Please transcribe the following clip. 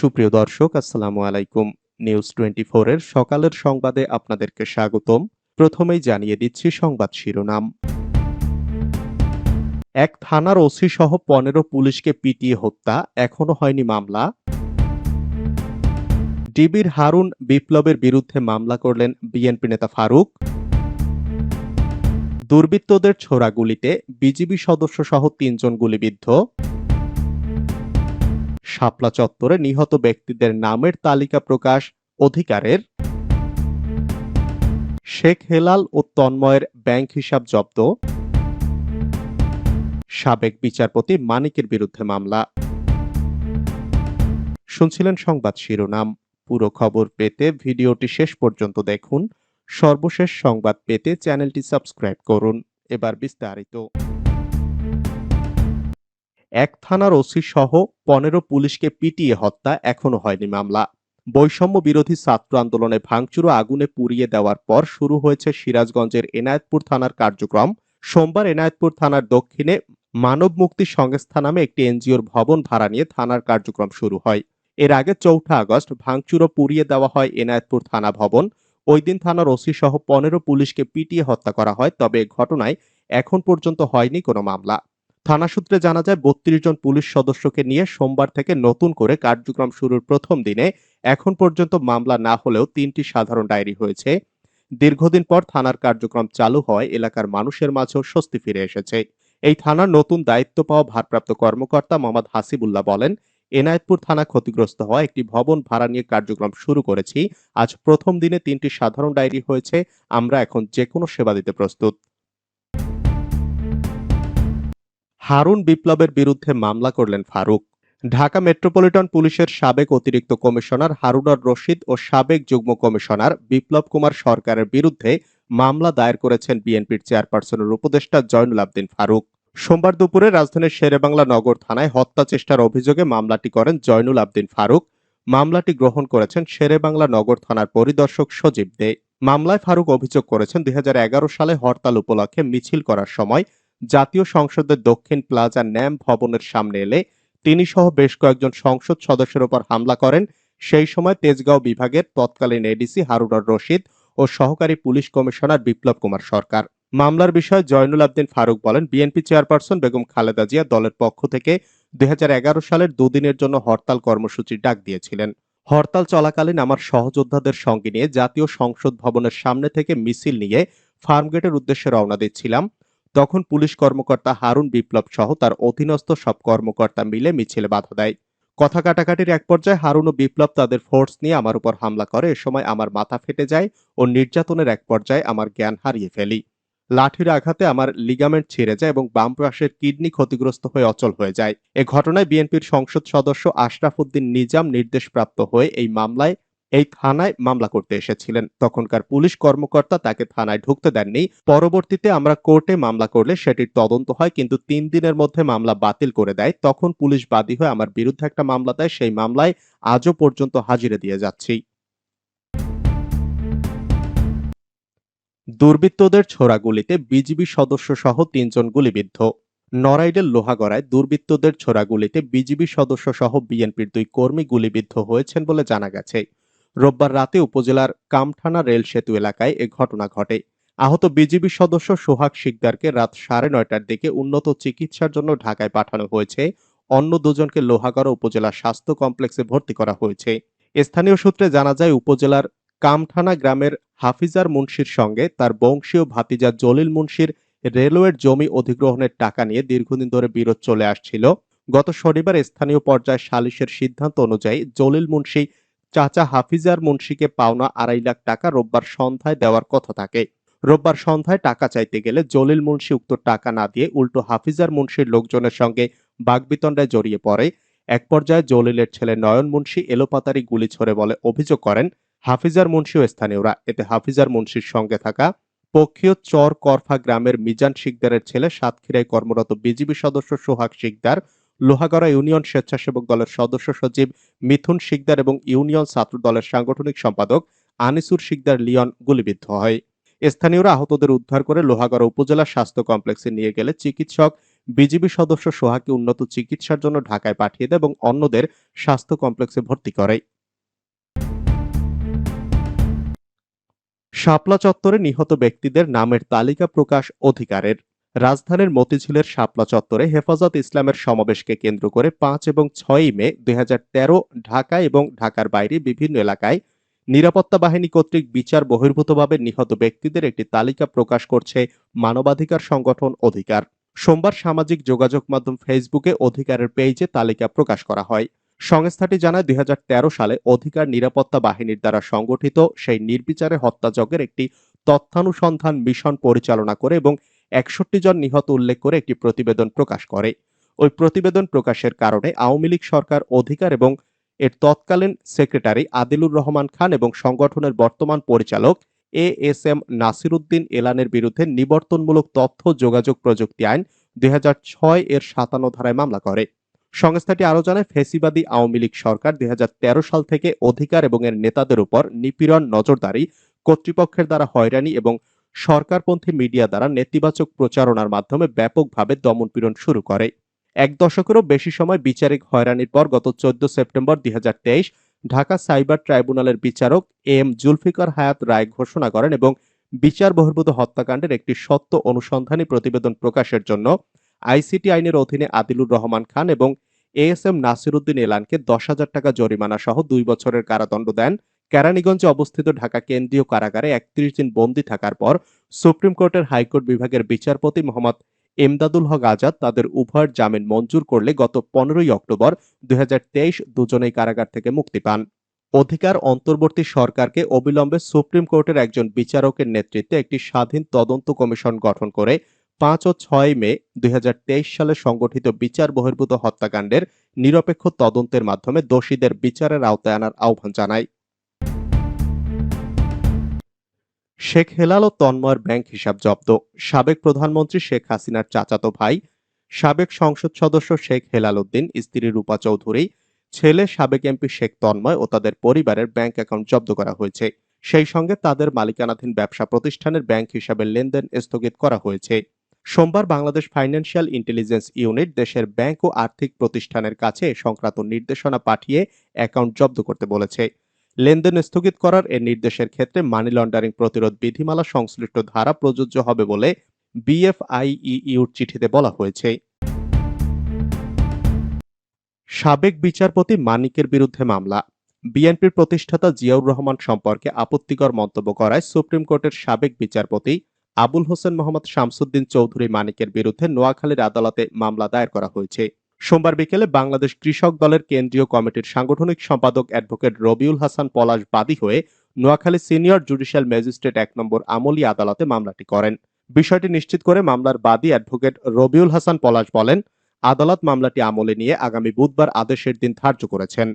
সুপ্রিয় দর্শক, আসসালামু আলাইকুম। নিউজ টোয়েন্টি এর সকালের সংবাদে আপনাদেরকে স্বাগতম। প্রথমেই জানিয়ে দিচ্ছি সংবাদ শিরোনাম। এক থানার ওসি সহ পনেরো পুলিশকে পিটিয়ে হত্যা, এখনও হয়নি মামলা। ডিবির হারুন বিপ্লবের বিরুদ্ধে মামলা করলেন বিএনপি নেতা ফারুক। দুর্বৃত্তদের ছোড়া গুলিতে বিজিবি সদস্য সহ তিনজন গুলিবিদ্ধ। শাপলা চত্বরে নিহত ব্যক্তিদের নামের তালিকা প্রকাশ অধিকারের। শেখ হেলাল ও তন্ময়ের ব্যাংক হিসাব জব্দ। সাবেক বিচারপতি মানিকের বিরুদ্ধে মামলা। শুনছিলেন সংবাদ শিরোনাম। পুরো খবর পেতে ভিডিওটি শেষ পর্যন্ত দেখুন। সর্বশেষ সংবাদ পেতে চ্যানেলটি সাবস্ক্রাইব করুন। এবার বিস্তারিত। এক থানার ওসি সহ পনেরো পুলিশকে পিটিয়ে হত্যা এখনও হয়নি মামলা। বৈষম্য বিরোধী ছাত্র আন্দোলনে ভাঙচুর আগুনে পুড়িয়ে দেওয়ার পর শুরু হয়েছে সিরাজগঞ্জের এনায়েতপুর থানার কার্যক্রম। সোমবার এনায়েতপুর থানার দক্ষিণে মানব মুক্তি সংস্থা নামে একটি এনজিওর ভবন ভাড়া নিয়ে থানার কার্যক্রম শুরু হয়। এর আগে চৌঠা আগস্ট ভাঙচুর ও পুড়িয়ে দেওয়া হয় এনায়েতপুর থানা ভবন। ওই দিন থানার ওসি সহ পনেরো পুলিশকে পিটিয়ে হত্যা করা হয়, তবে ঘটনায় এখন পর্যন্ত হয়নি কোনো মামলা। থানা সূত্রে জানা যায়, বত্রিশ জন পুলিশ সদস্যকে নিয়ে সোমবার থেকে নতুন করে কার্যক্রম শুরুর প্রথম দিনে এখন পর্যন্ত মামলা না হলেও তিনটি সাধারণ ডায়েরি হয়েছে। দীর্ঘদিন পর থানার কার্যক্রম চালু হওয়ায় এলাকার মানুষের মাঝেও স্বস্তি ফিরে এসেছে। এই থানার নতুন দায়িত্ব পাওয়া ভারপ্রাপ্ত কর্মকর্তা মোহাম্মদ হাসিবুল্লাহ বলেন, এনায়েতপুর থানা ক্ষতিগ্রস্ত হওয়া একটি ভবন ভাড়া নিয়ে কার্যক্রম শুরু করেছি। আজ প্রথম দিনে তিনটি সাধারণ ডায়েরি হয়েছে। আমরা এখন যে কোনো সেবা দিতে প্রস্তুত। হারুন বিপ্লবের বিরুদ্ধে মামলা করলেন ফারুক। ঢাকা মেট্রোপলিটন পুলিশের সাবেক অতিরিক্ত কমিশনার হারুনার রশিদ ও সাবেক যুগ্ম কমিশনার বিপ্লব কুমার সরকারের বিরুদ্ধে মামলা দায়ের করেছেন বিএনপির চেয়ারপারসনের উপদেষ্টা জয়নুল আবদিন ফারুক। সোমবার দুপুরে রাজধানীর শেরেবাংলা নগর থানায় হত্যা চেষ্টার অভিযোগে মামলাটি করেন জয়নুল আবদিন ফারুক। মামলাটি গ্রহণ করেছেন শেরেবাংলা নগর থানার পরিদর্শক সজীব দে। মামলায় ফারুক অভিযোগ করেছেন দুই হাজার এগারো সালে হরতাল উপলক্ষে মিছিল করার সময় জাতীয় সংসদের দক্ষিণ প্লাজা ন্যাম ভবনের সামনে এলে তিনি সহ বেশ কয়েকজন সংসদ সদস্যের উপর হামলা করেন। সেই সময় তেজগাঁও বিভাগের তৎকালীন এডিসি হারুনার রশিদ ও সহকারী পুলিশ কমিশনার বিপ্লব কুমার সরকার। মামলার বিষয়ে জয়নুল আবদিন ফারুক বলেন বিএনপি চেয়ারপারসন বেগম খালেদা জিয়া দলের পক্ষ থেকে দুই হাজার এগারো সালের দুদিনের জন্য হরতাল কর্মসূচির ডাক দিয়েছিলেন। হরতাল চলাকালীন আমার সহযোদ্ধাদের সঙ্গে নিয়ে জাতীয় সংসদ ভবনের সামনে থেকে মিছিল নিয়ে ফার্মগেটের উদ্দেশ্যে রওনা দিচ্ছিলাম। তখন পুলিশ কর্মকর্তা হারুন বিপ্লব সহ তার অধীনস্থ সব কর্মকর্তা মিলে মিছিলে বাধা দেয়। কথা কাটাকাটির এক পর্যায়ে হারুন ও বিপ্লব তাদের ফোর্স নিয়ে আমার উপর হামলা করে। এ সময় আমার মাথা ফেটে যায় ও নির্যাতনের এক পর্যায়ে আমার জ্ঞান হারিয়ে ফেলি। লাঠির আঘাতে আমার লিগামেন্ট ছিঁড়ে যায় এবং বাম পাশের কিডনি ক্ষতিগ্রস্ত হয়ে অচল হয়ে যায়। এ ঘটনায় বিএনপির সংসদ সদস্য আশরাফ উদ্দিন নিজাম নির্দেশপ্রাপ্ত হয়ে এই মামলায় এই থানায় মামলা করতে এসেছিলেন। তখনকার পুলিশ কর্মকর্তা তাকে থানায় ঢুকতে দেননি। পরবর্তীতে আমরা কোর্টে মামলা করলে সেটির তদন্ত হয়, কিন্তু তিন দিনের মধ্যে মামলা বাতিল করে দেয়। তখন পুলিশ বাদী হয়ে আমার বিরুদ্ধে একটা মামলা দেয়। সেই মামলায় আজও পর্যন্ত হাজিরে দিয়ে যাচ্ছি। দুর্বৃত্তদের ছোড়া গুলিতে বিজিবি সদস্য সহ তিনজন গুলিবিদ্ধ। নড়াইলের লোহাগড়ায় দুর্বৃত্তদের ছোড়া গুলিতে বিজিবি সদস্য সহ বিএনপির দুই কর্মী গুলিবিদ্ধ হয়েছেন বলে জানা গেছে। রোববার রাতে উপজেলার কামঠানা রেল সেতু এলাকায় এ ঘটনা ঘটে। আহত বিজিবি সদস্য সোহাগ শিকদারকে রাত সাড়ে নয়টার দিকে উন্নত চিকিৎসার জন্য ঢাকায় পাঠানো হয়েছে। অন্য দুজনকে লোহাগড়া উপজেলা স্বাস্থ্য কমপ্লেক্সে ভর্তি করা হয়েছে। স্থানীয় সূত্রে জানা যায়, উপজেলার কামঠানা গ্রামের হাফিজার মুন্সির সঙ্গে তার বংশীয় ভাতিজা জলিল মুন্সির রেলওয়ের জমি অধিগ্রহণের টাকা নিয়ে দীর্ঘদিন ধরে বিরোধ চলে আসছিল। গত শনিবার স্থানীয় পর্যায়ে সালিশের সিদ্ধান্ত অনুযায়ী জলিল মুন্সি চাচা হাফিজার মুন্সিকে পাওনা আড়াই লাখ টাকা রোববার সন্ধ্যায় দেওয়ার কথা থাকে। রোববার সন্ধ্যায় টাকা চাইতে গেলে জলিল মুন্সি উক্ত টাকা না দিয়ে উল্টো হাফিজার মুন্সির লোকজনের সঙ্গে বাগবিতণ্ডায় জড়িয়ে পড়ে। এক পর্যায়ে জলিলের ছেলে নয়ন মুন্সি এলোপাতারি গুলি ছড়ে বলে অভিযোগ করেন হাফিজার মুন্সি ও স্থানীয়রা, এতে হাফিজার মুন্সির সঙ্গে থাকা পক্ষীয় চর করফা গ্রামের মিজান শিকদারের ছেলে সাতক্ষীরায় কর্মরত বিজিবি সদস্য সোহাগ শিকদার লোহাগড়া ইউনিয়ন স্বেচ্ছাসেবক দলের সদস্য সচিব মিথুন শিকদার এবং ইউনিয়ন ছাত্র দলের সাংগঠনিক সম্পাদক আনিসুর শিকদার লিয়ন গুলিবিদ্ধ হয়। স্থানীয়রা আহতদের উদ্ধার করে লোহাগড়া উপজেলা স্বাস্থ্য কমপ্লেক্সে নিয়ে গেলে চিকিৎসক, বিজিবি সদস্য সোহাকে উন্নত চিকিৎসার জন্য ঢাকায় পাঠিয়ে দেয় এবং অন্যদের স্বাস্থ্য কমপ্লেক্সে ভর্তি করে। শাপলা চত্বরে নিহত ব্যক্তিদের নামের তালিকা প্রকাশ অধিকারের। রাজধানীর মতিঝিলের শাপলা চত্বরে হেফাজত ইসলামের সমাবেশকে কেন্দ্র করে পাঁচ এবং ছয়ই মে দুই হাজার তেরো ঢাকা এবং ঢাকার বাইরে বিভিন্ন এলাকায় নিরাপত্তা বাহিনী কর্তৃক বিচার বহির্ভূতভাবে নিহত ব্যক্তিদের একটি তালিকা প্রকাশ করছে মানবাধিকার সংগঠন অধিকার। সোমবার সামাজিক যোগাযোগ মাধ্যম ফেসবুকে অধিকারের পেজে তালিকা প্রকাশ করা হয়। সংস্থাটি জানায়, দুই হাজার তেরো সালে অধিকার নিরাপত্তা বাহিনীর দ্বারা সংগঠিত সেই নির্বিচারে হত্যাযজ্ঞের একটি তথ্যানুসন্ধান মিশন পরিচালনা করে এবং একষট্টি জন নিহত উল্লেখ করে একটি প্রতিবেদন প্রকাশ করে। ওই প্রতিবেদন প্রকাশের কারণে আওয়ামী লীগ সরকার অধিকার এবং এর তৎকালীন সেক্রেটারি আদিলুর রহমান খান এবং সংগঠনের বর্তমান পরিচালক এ এস এম নাসিরুদ্দিন এলানের বিরুদ্ধে নিবর্তনমূলক তথ্য যোগাযোগ প্রযুক্তি আইন দুই হাজার ছয় এর সাতান্ন ধারায় মামলা করে। সংস্থাটি আরও জানায়, ফেসিবাদী আওয়ামী লীগ সরকার দুই হাজার তেরো সাল থেকে অধিকার এবং এর নেতাদের উপর নিপীড়ন, নজরদারি কর্তৃপক্ষের দ্বারা হয়রানি এবং সরকারপন্থী মিডিয়া দ্বারা নেতিবাচক প্রচারণার মাধ্যমে ব্যাপকভাবে দমনপীড়ন শুরু করে। এক দশকেরও বেশি সময় বিচারিক হয়রানির পর গত চোদ্দ সেপ্টেম্বর দুই ঢাকা সাইবার ট্রাইব্যুনালের বিচারক এম জুলফিকার হায়াত রায় ঘোষণা করেন এবং বিচার বহির্ভূত হত্যাকাণ্ডের একটি সত্য অনুসন্ধানী প্রতিবেদন প্রকাশের জন্য আইসিটি আইনের অধীনে আদিলুর রহমান খান এবং এ এস এম নাসিরুদ্দিন এলানকে দশ হাজার টাকা জরিমানা সহ দুই বছরের কারাদণ্ড দেন। কেরানীগঞ্জে অবস্থিত ঢাকা কেন্দ্রীয় কারাগারে একত্রিশ দিন বন্দী থাকার পর সুপ্রিম কোর্টের হাইকোর্ট বিভাগের বিচারপতি মোহাম্মদ এমদাদুল হক আজাদ তাদের উভয়ের জামিন মঞ্জুর করলে গত পনেরোই অক্টোবর দুই হাজার তেইশ দুজনেই কারাগার থেকে মুক্তি পান। অধিকার অন্তর্বর্তী সরকারকে অবিলম্বে সুপ্রিম কোর্টের একজন বিচারকের নেতৃত্বে একটি স্বাধীন তদন্ত কমিশন গঠন করে পাঁচ ও ছয় মে দুই হাজার তেইশ সালে সংগঠিত বিচার বহির্ভূত হত্যাকাণ্ডের নিরপেক্ষ তদন্তের মাধ্যমে দোষীদের বিচারের আওতায় আনার আহ্বান জানায়। শেখ হেলাল ও তন্ময়ের ব্যাংক হিসাব জব্দ। সাবেক প্রধানমন্ত্রী শেখ হাসিনার চাচাতো ভাই, সাবেক সংসদ সদস্য শেখ হেলাল উদ্দিন, স্ত্রী রূপা চৌধুরী, ছেলে সাবেক এমপি শেখ তন্ময় ও তাদের পরিবারের ব্যাংক অ্যাকাউন্ট জব্দ করা হয়েছে। সেই সঙ্গে তাদের মালিকানাধীন ব্যবসা প্রতিষ্ঠানের ব্যাংক হিসাবে লেনদেন স্থগিত করা হয়েছে। সোমবার বাংলাদেশ ফাইন্যান্সিয়াল ইন্টেলিজেন্স ইউনিট দেশের ব্যাংক ও আর্থিক প্রতিষ্ঠানের কাছে সংক্রান্ত নির্দেশনা পাঠিয়ে অ্যাকাউন্ট জব্দ করতে বলেছে। লেনদেন স্থগিত করার এ নির্দেশের ক্ষেত্রে মানি লন্ডারিং প্রতিরোধ বিধিমালা সংশ্লিষ্ট ধারা প্রযোজ্য হবে বলে বিএফআইইউর চিঠিতে বলা হয়েছে। সাবেক বিচারপতি মানিকের বিরুদ্ধে মামলা। বিএনপির প্রতিষ্ঠাতা জিয়াউর রহমান সম্পর্কে আপত্তিকর মন্তব্য করায় সুপ্রিম কোর্টের সাবেক বিচারপতি আবুল হোসেন মোহাম্মদ শামসুদ্দিন চৌধুরী মানিকের বিরুদ্ধে নোয়াখালীর আদালতে মামলা দায়ের করা হয়েছে। সোমবার বিকেলে বাংলাদেশ কৃষক দলের কেন্দ্রীয় কমিটির সাংগঠনিক সম্পাদক অ্যাডভোকেট রবিউল হাসান পলাশ বাদী হয়ে নোয়াখালী সিনিয়র জুডিশিয়াল ম্যাজিস্ট্রেট এক নম্বর আমলি আদালতে মামলাটি করেন। বিষয়টি নিশ্চিত করে মামলার বাদী অ্যাডভোকেট রবিউল হাসান পলাশ বলেন, আদালত মামলাটি আমলে নিয়ে আগামী বুধবার আদেশের দিন ধার্য করেছেন।